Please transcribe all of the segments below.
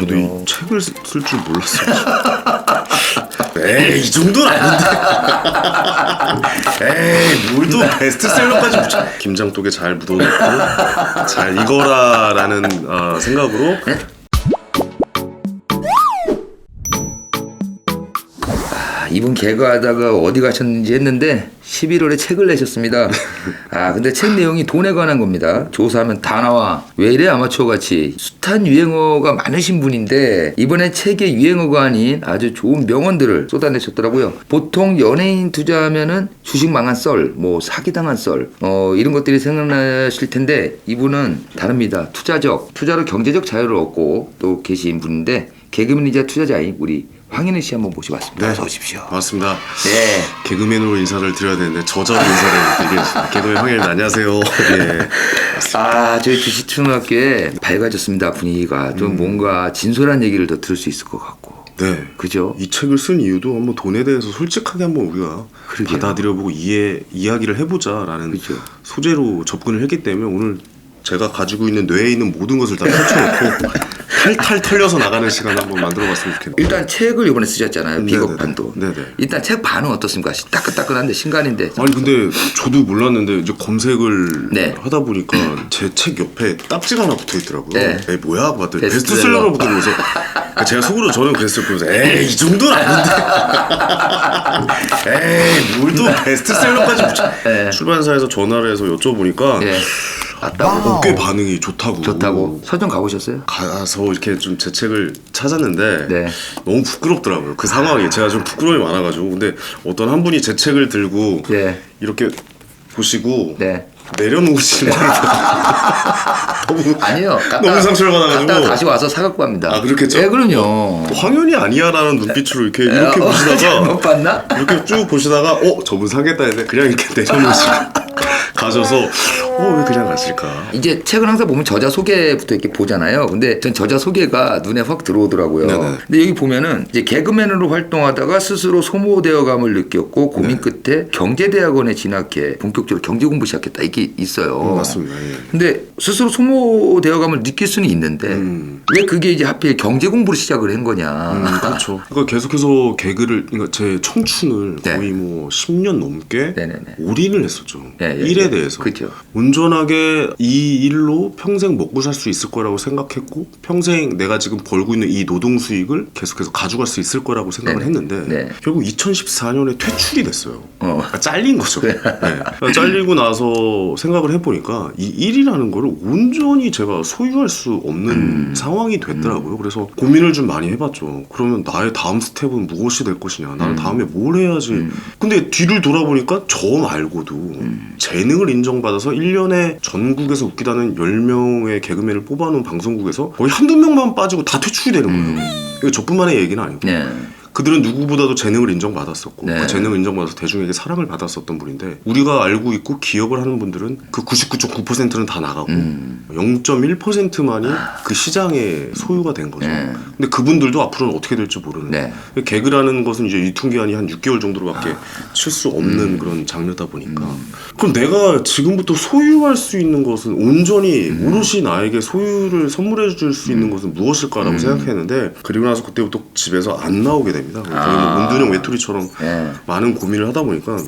저도 이 책을 쓸 줄 몰랐어요. 에이 이 정도는 아닌데. 에이 뭘또 베스트셀러까지 붙여. 김장독에 잘 묻어놓고 잘 익어라라는 어, 생각으로 이분 개그하다가 어디 가셨는지 했는데 11월에 책을 내셨습니다. 아 근데 책 내용이 돈에 관한 겁니다. 조사하면 다 나와. 왜 이래 아마추어 같이 숱한 유행어가 많으신 분인데 이번에 책의 유행어가 아닌 아주 좋은 명언들을 쏟아내셨더라고요. 보통 연예인 투자하면은 주식 망한 썰, 뭐 사기당한 썰, 어 이런 것들이 생각나실 텐데 이분은 다릅니다. 투자적, 투자로 경제적 자유를 얻고 또 계신 분인데 개그맨이자 투자자인 우리 황인혜 씨 한번 모셔봤습니다. 네. 어서 오십시오. 반갑습니다. 네. 개그맨으로 인사를 드려야 되는데 저자로 인사를 드리겠습니다. 개그맨 황일 안녕하세요. 예. 아, 저희 주식초등학교에 밝아졌습니다. 분위기가 좀 뭔가 진솔한 얘기를 더 들을 수 있을 것 같고. 네. 그죠? 이 책을 쓴 이유도 한번 돈에 대해서 솔직하게 한번 우리가 그러게요. 받아들여보고 이해 이야기를 해보자라는 그죠. 소재로 접근을 했기 때문에 오늘 제가 가지고 있는 뇌에 있는 모든 것을 다 펼쳐놓고 탈탈 털려서 나가는 시간 한번 만들어봤으면 좋겠네요. 일단 책을 이번에 쓰셨잖아요. 비겁판도. 네네. 일단 책 반응 어떻습니까? 따끈따끈한데 신간인데. 아니 근데 저도 몰랐는데 이제 검색을 네. 하다 보니까 제 책 옆에 딱지가 하나 붙어 있더라고요. 네. 에이 뭐야 하고 봤더니 베스트셀러. 베스트셀러로 붙어 있어서 제가 속으로 저는 그랬을 거면서 에이 이 정도는 아닌데 에이 뭘 또 베스트셀러까지 붙여 네. 출판사에서 전화를 해서 여쭤보니까 예. 맞다고. 어, 꽤 반응이 좋다고 좋다고. 서점 가보셨어요? 가서 이렇게 좀 제 책을 찾았는데 네. 너무 부끄럽더라고요 그 상황이 제가 좀 부끄러움이 많아가지고 근데 어떤 한 분이 제 책을 들고 네. 이렇게 보시고 네. 내려놓으시는 너무 아니요. 갔다, 너무 상처를 받아가지고. 갔다가 다시 와서 사갖고 갑니다. 아, 그렇겠죠? 네, 그럼요. 황현이 아니야라는 눈빛으로 이렇게 이렇게 어, 보시다가 잘못 봤나? 이렇게 쭉 보시다가 어 저분 사겠다 했는데 그냥 이렇게 내려놓으시고 가셔서 어 왜 그냥 갔을까 이제 책을 항상 보면 저자 소개부터 이렇게 보잖아요. 근데 전 저자 소개가 눈에 확 들어오더라고요. 네네. 근데 여기 보면은 이제 개그맨으로 활동하다가 스스로 소모되어감을 느꼈고 고민 네. 끝에 경제대학원에 진학해 본격적으로 경제 공부 시작했다 이게 있어요. 음, 맞습니다 예. 근데 스스로 소모되어감을 느낄 수는 있는데 음. 왜 그게 이제 하필 경제 공부를 시작을 한 거냐? 음, 그렇죠. 그러니까 계속해서 개그를 그러니까 제 청춘을 네. 거의 뭐 10년 넘게 네네네. 올인을 했었죠. 예, 예, 일에 예. 대해서. 그죠. 온전하게 이 일로 평생 먹고 살 수 있을 거라고 생각했고 평생 내가 지금 벌고 있는 이 노동 수익을 계속해서 가져갈 수 있을 거라고 생각을 네네. 했는데 네. 결국 2014년에 퇴출이 됐어요. 어. 그러니까 잘린 거죠. 네. 그러니까 잘리고 나서 생각을 해보니까 이 일이라는 거를 온전히 제가 소유할 수 없는 음. 상황이 됐더라고요. 그래서 고민을 좀 많이 해봤죠. 그러면 나의 다음 스텝은 무엇이 될 것이냐. 음. 나는 다음에 뭘 해야지. 근데 뒤를 돌아보니까 저 말고도 음. 재능을 인정받아서 1년에 전국에서 웃기다는 10명의 개그맨을 뽑아놓은 방송국에서 거의 한두 명만 빠지고 다 퇴출이 되는 거예요. 이거 저뿐만의 얘기는 아니고. 네. 그들은 누구보다도 재능을 인정받았었고 네. 그 재능을 인정받아서 대중에게 사랑을 받았었던 분인데 우리가 알고 있고 기억을 하는 분들은 그 99.9%는 다 나가고 음. 0.1%만이 그 시장의 소유가 된 거죠. 네. 근데 그분들도 앞으로는 어떻게 될지 모르는. 네. 개그라는 것은 이제 유통 기한이 한 6개월 정도로밖에 칠수 없는 음. 그런 장르다 보니까. 그럼 내가 지금부터 소유할 수 있는 것은 온전히 음. 오롯이 나에게 소유를 선물해 줄 수 있는 것은 무엇일까라고 생각했는데 그리고 나서 그때부터 집에서 안 나오게 됩니다. 뭐 아. 문두령 외톨이처럼 네. 많은 고민을 하다 보니까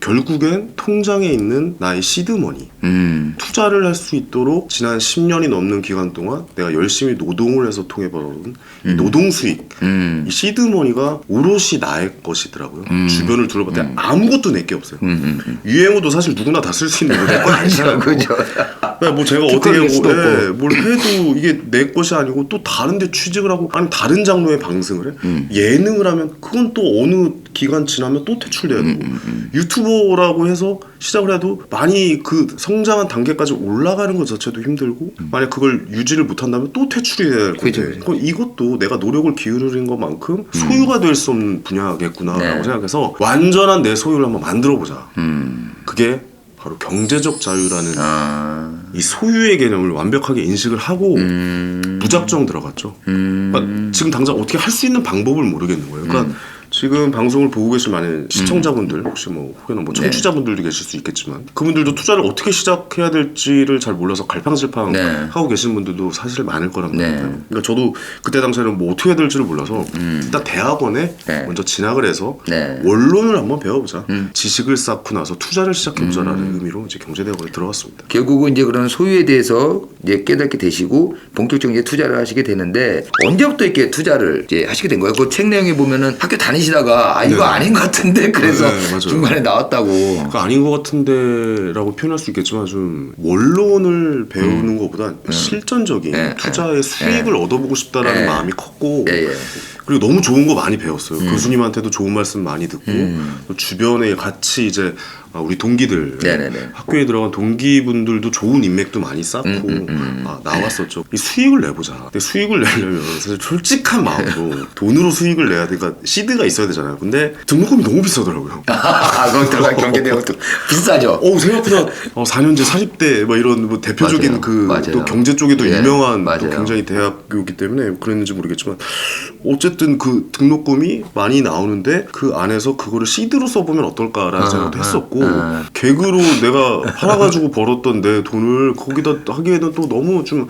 결국엔 통장에 있는 나의 시드머니 음. 투자를 할 수 있도록 지난 10년이 넘는 기간 동안 내가 열심히 노동을 해서 통해 벌어온 이 노동 수익 음. 이 시드머니가 오롯이 나의 것이더라고요. 주변을 둘러봤을 때 아무것도 내 게 없어요. 음. 음. 유행어도 사실 누구나 다 쓸 수 있는 거내 거 아니잖아요. 그죠. 네, 뭐 제가 어떻게 뭐. 예, 뭘 해도 이게 내 것이 아니고 또 다른데 취직을 하고 아니 다른 장르의 방송을 해 음. 예능을 하면 그건 또 어느 기간 지나면 또 퇴출돼야 되고 음, 유튜버라고 해서 시작을 해도 많이 그 성장한 단계까지 올라가는 것 자체도 힘들고 만약 그걸 유지를 못한다면 또 퇴출이 돼야 될 음. 건데. 그럼 이것도 내가 노력을 기울인 것만큼 소유가 될 수 없는 분야겠구나라고 네. 생각해서 완전한 내 소유를 한번 만들어 보자 음. 그게 바로 경제적 자유라는 아. 이 소유의 개념을 완벽하게 인식을 하고 음. 무작정 들어갔죠. 음. 그러니까 지금 당장 어떻게 할 수 있는 방법을 모르겠는 거예요. 그러니까 지금 방송을 보고 계신 많은 시청자분들 혹시 뭐 혹은 뭐 청취자분들도 계실 수 있겠지만 그분들도 투자를 어떻게 시작해야 될지를 잘 몰라서 갈팡질팡 네. 하고 계신 분들도 사실 많을 거란 네. 말이에요. 그러니까 저도 그때 당시에는 뭐 어떻게 해야 될지를 몰라서 일단 대학원에 네. 먼저 진학을 해서 네. 원론을 한번 배워보자. 지식을 쌓고 나서 투자를 시작해보자라는 의미로 이제 경제대학원에 들어갔습니다. 결국은 이제 그런 소유에 대해서 이제 깨닫게 되시고 본격적인 이제 투자를 하시게 되는데 언제부터 이렇게 투자를 이제 하시게 된 거예요? 그 책 내용에 보면은 학교 다니시 다가 아 이거 네. 아닌 것 같은데 그래서 네, 맞아요. 중간에 나왔다고. 그러니까 아닌 것 같은데라고 표현할 수 있겠지만 좀 원론을 배우는 것보다 실전적인 네, 투자의 수익을 얻어보고 싶다라는 네. 마음이 컸고 예, 예. 그리고 너무 좋은 거 많이 배웠어요. 교수님한테도 좋은 말씀 많이 듣고 또 주변에 같이 이제 아, 우리 동기들 네네네. 학교에 들어간 동기분들도 좋은 인맥도 많이 쌓고 아, 나왔었죠. 이 수익을 내보자. 근데 수익을 내려면 사실 솔직한 마음으로 돈으로 수익을 내야 되니까 시드가 있어야 되잖아요. 근데 등록금이 너무 비싸더라고요. 아, 거기 들어간 경제대학도 비싸죠. 어 생각보다 어, 4년제 40대 뭐 이런 뭐 대표적인. 그. 또 경제 쪽에도 예, 유명한 또. 굉장히 대학교이기 때문에 그랬는지 모르겠지만 어쨌든 그 등록금이 많이 나오는데 그 안에서 그거를 시드로 써보면 어떨까라는 아, 생각도 아, 했었고 아. 개그로 내가 팔아가지고 벌었던 내 돈을 거기다 하기에는 또 너무 좀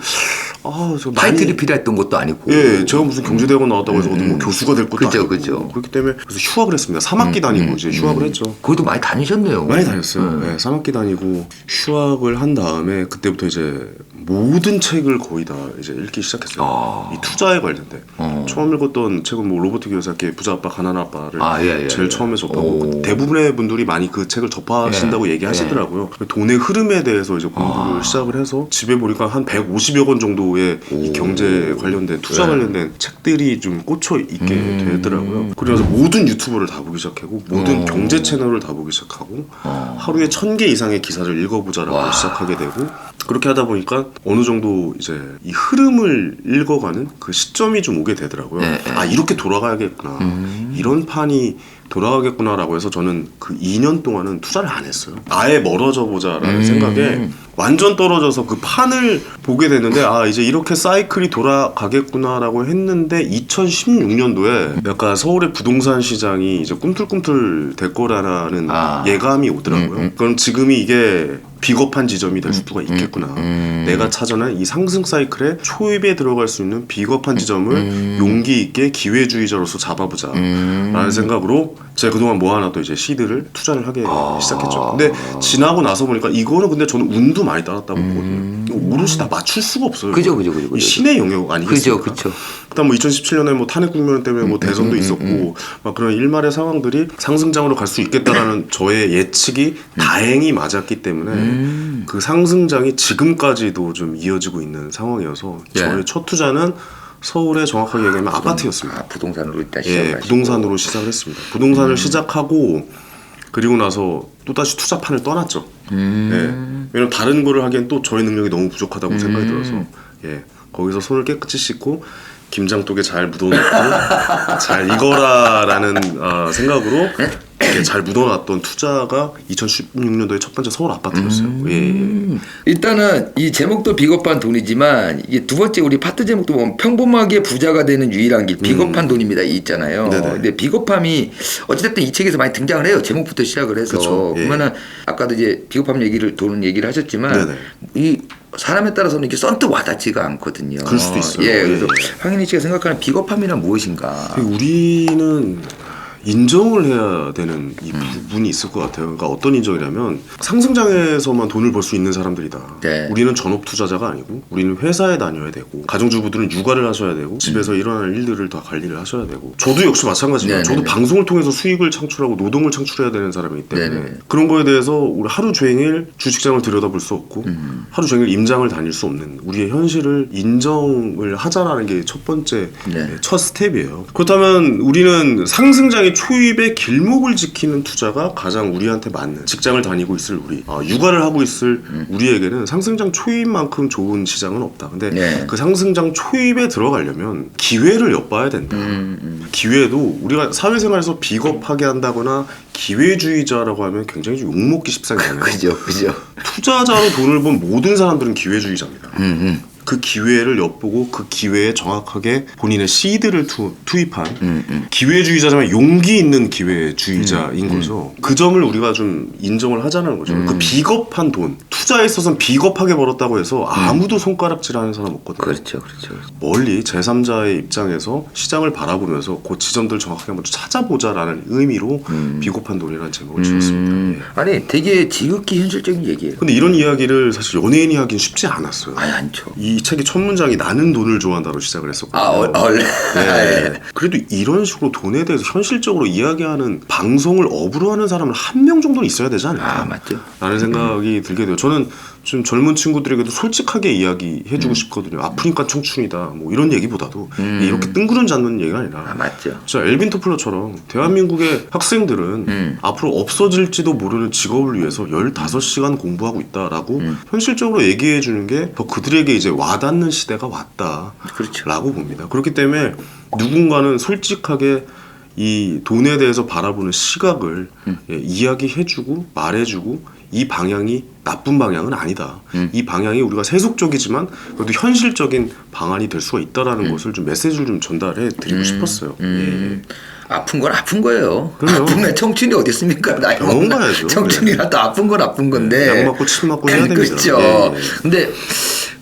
아, 저 많이 타이틀이 필요했던 것도 아니고. 예, 제가 무슨 경제대학원 나왔다고 해서 뭐 교수가 될 것도 그죠, 아니고 그죠. 그렇기 때문에 그래서 휴학을 했습니다. 3학기 다니고 이제 휴학을 했죠. 거기도 많이 다니셨네요. 많이 다녔어요. 네, 3학기 다니고 휴학을 한 다음에 그때부터 이제 모든 책을 거의 다 이제 읽기 시작했어요. 아. 이 투자에 관련된. 어. 처음 읽었던 책은 뭐 로버트 기요사키의 부자 아빠 가난 아빠를 아, 예, 예, 제일 예. 처음에 접하고 오. 대부분의 분들이 많이 그 책을 접하신다고 예, 얘기하시더라고요. 돈의 흐름에 대해서 이제 공부를 아. 시작을 해서 집에 보니까 한 150여 권 정도 의이 오. 경제 관련된 투자 네. 관련된 책들이 좀 꽂혀 있게 음. 되더라고요. 그래서 모든 유튜브를 다 보기 시작하고 모든 어. 경제 채널을 다 보기 시작하고 어. 하루에 천 개 이상의 기사를 읽어보자라고 와. 시작하게 되고 그렇게 하다 보니까 어느 정도 이제 이 흐름을 읽어가는 그 시점이 좀 오게 되더라고요. 네, 네. 아 이렇게 돌아가야겠구나. 음. 이런 판이 돌아가겠구나라고 해서 저는 그 2년 동안은 투자를 안 했어요. 아예 멀어져 보자라는 음. 생각에 완전 떨어져서 그 판을 보게 됐는데 아 이제 이렇게 사이클이 돌아가겠구나라고 했는데 2016년도에 약간 서울의 부동산 시장이 이제 꿈틀꿈틀 될 거라는 아. 예감이 오더라고요. 음, 음. 그럼 지금이 이게 비겁한 지점이 될 수가 있겠구나. 음. 내가 찾아낸 이 상승 사이클에 초입에 들어갈 수 있는 비겁한 지점을 음. 용기 있게 기회주의자로서 잡아보자. 음. 라는 생각으로 제가 그동안 모아놨던 이제 시드를 투자를 하게 아. 시작했죠. 근데 지나고 나서 보니까 이거는 근데 저는 운도 많이 따랐다고 음. 보거든요. 오롯이 다 맞출 수가 없어요. 그죠, 그죠, 그죠, 이. 신의 영역 아니겠습니까? 그죠, 그죠. 그다음 뭐 2017년에 뭐 탄핵 국면 때문에 뭐 대선도 음, 있었고 막 그런 일말의 상황들이 상승장으로 갈 수 있겠다라는 저의 예측이 다행히 맞았기 때문에 음. 그 상승장이 지금까지도 좀 이어지고 있는 상황이어서 예. 저의 첫 투자는 서울에 정확하게 얘기하면 아파트였습니다. 아, 부동산으로 일단 시작을 예. 부동산으로 시작을 했습니다. 부동산을 시작하고 그리고 나서 또 다시 투자판을 떠났죠. 음. 예. 왜냐면 다른 거를 하기엔 또 저의 능력이 너무 부족하다고 생각이 들어서 예. 거기서 손을 깨끗이 씻고 김장독에 잘 묻어놓고 잘 익어라라는 어, 생각으로 이렇게 잘 묻어놨던 투자가 2016년도에 첫 번째 서울 아파트였어요. 예, 예. 음. 일단은 이 제목도 비겁한 돈이지만 이게 두 번째 우리 파트 제목도 보면 평범하게 부자가 되는 유일한 길 비겁한 돈입니다 이 있잖아요. 음. 네네. 근데 비겁함이 어쨌든 이 책에서 많이 등장을 해요. 제목부터 시작을 해서 그쵸. 예. 그러면은 아까도 이제 비겁함 얘기를 도는 얘기를 하셨지만 네네. 이 사람에 따라서는 이게 썬뜻 와닿지가 않거든요. 그럴 수도 있어요. 예, 그래서 예, 예. 황인희 씨가 생각하는 비겁함이란 무엇인가? 우리는 인정을 해야 되는 이 부분이 있을 것 같아요. 그러니까 어떤 인정이냐면 상승장에서만 돈을 벌 수 있는 사람들이다. 네. 우리는 전업 투자자가 아니고 우리는 회사에 다녀야 되고 가정주부들은 육아를 하셔야 되고 집에서 일어날 일들을 다 관리를 하셔야 되고 저도 역시 마찬가지입니다. 네, 저도 네, 네. 방송을 통해서 수익을 창출하고 노동을 창출해야 되는 사람이기 때문에 네, 네. 그런 거에 대해서 우리 하루 종일 주식장을 들여다볼 수 없고 음. 하루 종일 임장을 다닐 수 없는 우리의 현실을 인정을 하자라는 게 첫 번째 네. 첫 스텝이에요. 그렇다면 우리는 상승장의 초입의 길목을 지키는 투자가 가장 우리한테 맞는 직장을 다니고 있을 우리, 아, 육아를 하고 있을 우리에게는 상승장 초입만큼 좋은 시장은 없다. 근데 네. 그 상승장 초입에 들어가려면 기회를 엿봐야 된다. 음, 음. 기회도 우리가 사회생활에서 비겁하게 한다거나 기회주의자라고 하면 굉장히 좀 욕먹기 십상이잖아요. 그죠, 그죠. 투자자로 돈을 번 모든 사람들은 기회주의자입니다. 음, 음. 그 기회를 엿보고 그 기회에 정확하게 본인의 시드를 투, 투입한 음, 기회주의자지만 용기 있는 기회주의자인 거죠. 그 점을 우리가 좀 인정을 하자는 거죠. 음. 그 비겁한 돈 투자에 있어서는 비겁하게 벌었다고 해서 아무도 손가락질하는 사람 없거든요. 그렇죠, 그렇죠. 그렇죠. 멀리 제3자의 입장에서 시장을 바라보면서 그 지점들 정확하게 한번 찾아보자라는 의미로 비겁한 돈이라는 제목을 지었습니다. 음, 예. 아니 되게 지극히 현실적인 얘기예요. 근데 이런 이야기를 사실 연예인이 하긴 쉽지 않았어요. 아니 않죠. 이 책의 첫 문장이 나는 돈을 좋아한다로 시작을 했었거든요. 아 어, 원래 네. 그래도 이런 식으로 돈에 대해서 현실적으로 이야기하는 방송을 업으로 하는 사람은 한 명 정도는 있어야 되지 않을까? 아 맞죠. 라는 생각이 들게 돼요. 저는 좀 젊은 친구들에게도 솔직하게 이야기해주고 싶거든요. 아프니까 청춘이다. 뭐 이런 얘기보다도 이렇게 뜬구름 잡는 얘기가 아니라 아 맞죠. 진짜 엘빈 토플러처럼 대한민국의 학생들은 음. 앞으로 없어질지도 모르는 직업을 위해서 15시간 공부하고 있다라고 음. 현실적으로 얘기해 주는 게 더 그들에게 이제 와닿는 시대가 왔다. 그렇죠. 라고 봅니다. 그렇기 때문에 누군가는 솔직하게 이 돈에 대해서 바라보는 시각을 음. 예, 이야기해주고 말해주고 이 방향이 나쁜 방향은 아니다. 음. 이 방향이 우리가 세속적이지만 그래도 현실적인 방안이 될 수가 있다라는 것을 좀 메시지를 좀 전달해 드리고 싶었어요. 음, 아픈 건 아픈 거예요. 그럼요. 아픔에 청춘이 어디 있습니까? 나이 병원? 가야죠. 청춘이라도 아픈 건 아픈 건데. 약 맞고 침 맞고 해야 됩니다. 그렇죠. 예, 예. 근데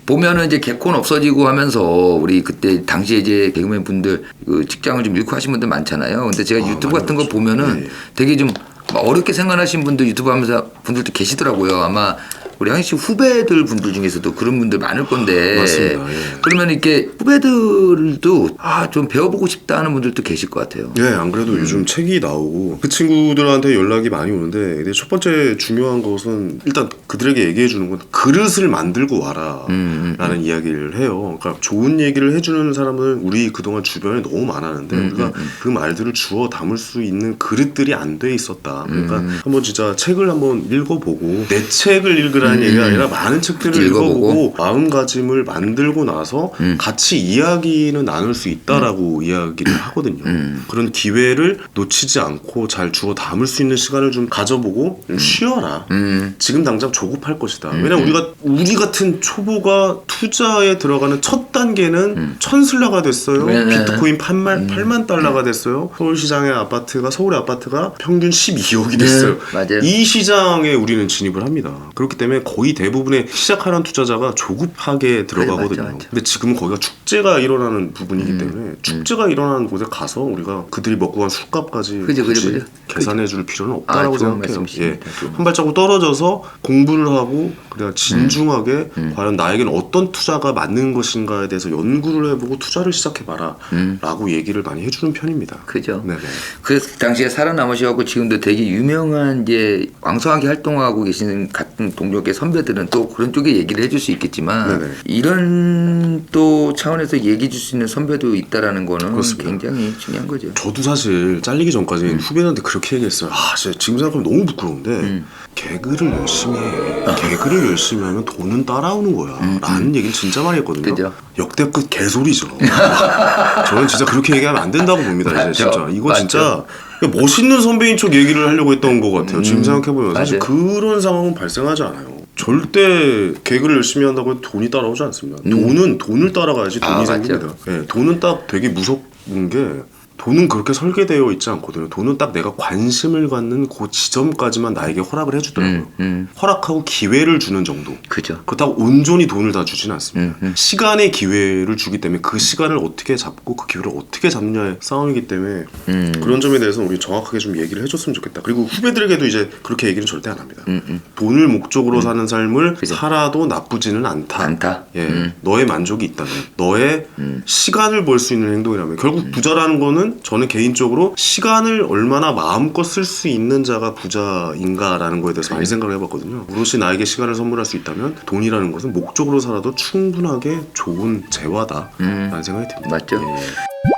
보면은 이제 개콘 없어지고 하면서 우리 그때 당시에 이제 개그맨 분들 그 직장을 좀 잃고 하신 분들 많잖아요. 근데 제가 아, 유튜브 같은 거. 보면은 예, 예. 되게 좀 어렵게 생각하신 분들 유튜브 하면서 분들도 계시더라고요. 아마 우리 씨 후배들 분들 중에서도 그런 분들 많을 건데. 맞습니다. 예. 그러면 이렇게 후배들도 아 좀 배워보고 싶다 하는 분들도 계실 것 같아요. 예, 안 그래도 음. 요즘 책이 나오고 그 친구들한테 연락이 많이 오는데 근데 첫 번째 중요한 것은 일단 그들에게 얘기해 주는 건 그릇을 만들고 와라 음, 라는 이야기를 해요. 그러니까 좋은 얘기를 해주는 사람은 우리 그동안 주변에 너무 많았는데 음, 우리가 그 말들을 주워 담을 수 있는 그릇들이 안 돼 있었다. 그러니까 음. 한번 진짜 책을 한번 읽어보고 내 책을 읽으라 는 얘기가 아니라 많은 책들을 음. 읽어보고. 읽어보고 마음가짐을 만들고 나서 음. 같이 이야기는 나눌 수 있다라고 이야기를 하거든요. 음. 그런 기회를 놓치지 않고 잘 주워 담을 수 있는 시간을 좀 가져보고 좀 쉬어라. 음. 지금 당장 조급할 것이다. 왜냐면 우리가 우리 같은 초보가 투자에 들어가는 첫 단계는 천슬라가 됐어요. 음. 네, 네. 비트코인 8만 8만 달러가 됐어요. 서울 시장의 아파트가 서울의 아파트가 평균 12억이 됐어요. 네, 맞아요. 이 시장에 우리는 진입을 합니다. 그렇기 때문에 거의 대부분의 시작하는 투자자가 조급하게 들어가거든요. 맞죠, 맞죠. 근데 지금은 거기가 축제가 일어나는 부분이기 때문에 축제가 일어나는 곳에 가서 우리가 그들이 먹고 간 술값까지 그죠, 그죠, 그죠. 계산해 줄 필요는 없다라고 아, 생각해요. 예. 한 발자국 떨어져서 공부를 하고 그냥 진중하게 음. 과연 나에게는 어떤 투자가 맞는 것인가에 대해서 연구를 해보고 투자를 시작해봐라 라고 얘기를 많이 해주는 편입니다. 음. 그죠. 네네. 그 당시에 살아남으셔갖고 지금도 되게 유명한 이제 왕성하게 활동하고 계시는 같은 동료 계 선배들은 또 그런 쪽에 얘기를 해줄 수 있겠지만 네네. 이런 또 차원에서 얘기해 줄 수 있는 선배도 있다라는 거는 그렇습니다. 굉장히 중요한 거죠. 저도 사실 잘리기 전까지 음. 후배들한테 그렇게 얘기했어요. 아, 진짜 지금 생각하면 너무 부끄러운데 음. 개그를 열심히 해. 개그를 열심히 하면 돈은 따라오는 거야. 라는 얘기를 진짜 많이 했거든요. 음, 그죠. 역대급 개소리죠. 저는 진짜 그렇게 얘기하면 안 된다고 봅니다. 이제. 진짜 이거 맞죠. 진짜 멋있는 선배인 척 얘기를 하려고 했던 것 같아요. 지금 생각해보면 사실 음. 그런 상황은 발생하지 않아요. 절대 개그를 열심히 한다고 해도 돈이 따라오지 않습니다. 음. 돈은 돈을 따라가야지 돈이 아. 생깁니다. 예, 돈은 딱 되게 무섭은 게 돈은 그렇게 설계되어 있지 않거든요. 돈은 딱 내가 관심을 갖는 그 지점까지만 나에게 허락을 해주더라고요. 음, 음. 허락하고 기회를 주는 정도. 그죠. 그렇다고 온전히 돈을 다 주진 않습니다. 음, 음. 시간의 기회를 주기 때문에 그 시간을 어떻게 잡고 그 기회를 어떻게 잡느냐의 싸움이기 때문에 음. 그런 점에 대해서 우리 정확하게 좀 얘기를 해줬으면 좋겠다. 그리고 후배들에게도 이제 그렇게 얘기는 절대 안 합니다. 음, 음. 돈을 목적으로 사는 삶을 그죠. 살아도 나쁘지는 않다. 않다. 예, 음. 너의 만족이 있다면, 너의 시간을 벌 수 있는 행동이라면 결국 부자라는 거는 저는 개인적으로 시간을 얼마나 마음껏 쓸 수 있는 자가 부자인가라는 거에 대해서 많이 생각을 해봤거든요. 오롯이 나에게 시간을 선물할 수 있다면 돈이라는 것은 목적으로 살아도 충분하게 좋은 재화다라는 생각이 듭니다. 맞죠. 예.